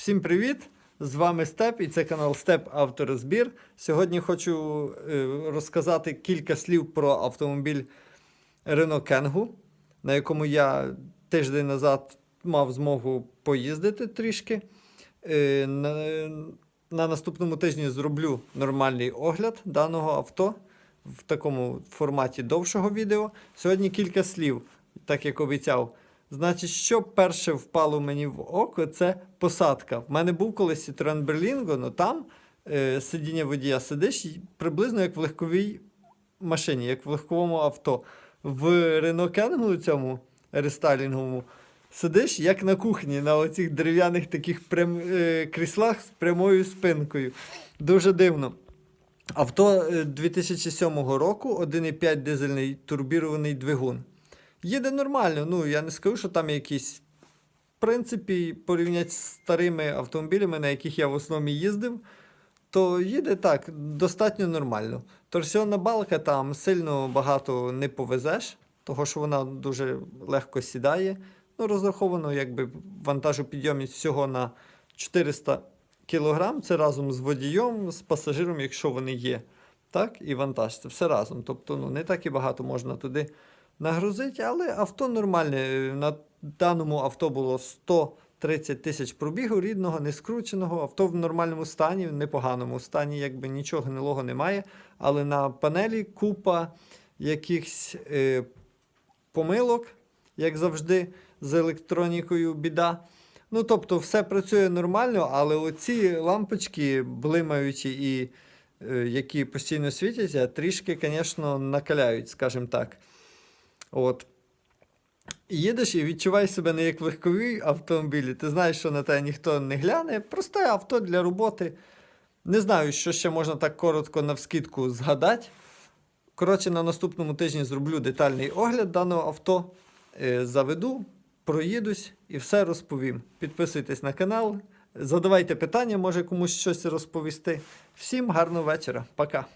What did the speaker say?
Всім привіт! З вами Степ і це канал Степ Авторозбір. Сьогодні хочу е, розказати кілька слів про автомобіль Renault Kangoo, на якому я тиждень назад мав змогу поїздити трішки. Е, на, на наступному тижні зроблю нормальний огляд даного авто в такому форматі довшого відео. Сьогодні кілька слів, так як обіцяв. Значить, що перше впало мені в око, це посадка. В мене був колись Citroen Berlingo, але там е, сидіння водія сидиш приблизно як в легковій машині, як в легковому авто. В Renault Kangoo цьому рестайлінговому сидиш як на кухні, на оцих дерев'яних таких прям, е, кріслах з прямою спинкою. Дуже дивно. Авто е, 2007 року, 1,5 дизельний турбірований двигун. Їде нормально, ну я не скажу, що там якісь. В принципі, порівняти з старими автомобілями, на яких я в основному їздив, то їде так, достатньо нормально. Торсіонна балка там сильно багато не повезеш, того що вона дуже легко сідає. Ну, розраховано, якби вантажопідйомність всього на 400 кг. Це разом з водієм, з пасажиром, якщо вони є. Так, і вантаж. Це все разом. Тобто, ну, не так і багато можна туди нагрузити, але авто нормальне. На даному авто було 130 тисяч пробігу рідного, не скрученого. Авто в нормальному стані, в непоганому стані, якби нічого гнилого немає. Але на панелі купа якихось е, помилок, як завжди, з електронікою біда. Ну, тобто, все працює нормально, але оці лампочки, блимаючі і е, які постійно світяться, трішки, звісно, накаляють, скажімо так. От. Їдеш і відчуваєш себе не як легковій автомобілі. Ти знаєш, що на тебе ніхто не гляне. Просте авто для роботи. Не знаю, що ще можна так коротко навскидку згадати. Коротше, на наступному тижні зроблю детальний огляд даного авто. Е, Заведу, проїдусь і все розповім. Підписуйтесь на канал, задавайте питання, може комусь щось розповісти. Всім гарного вечора. Пока.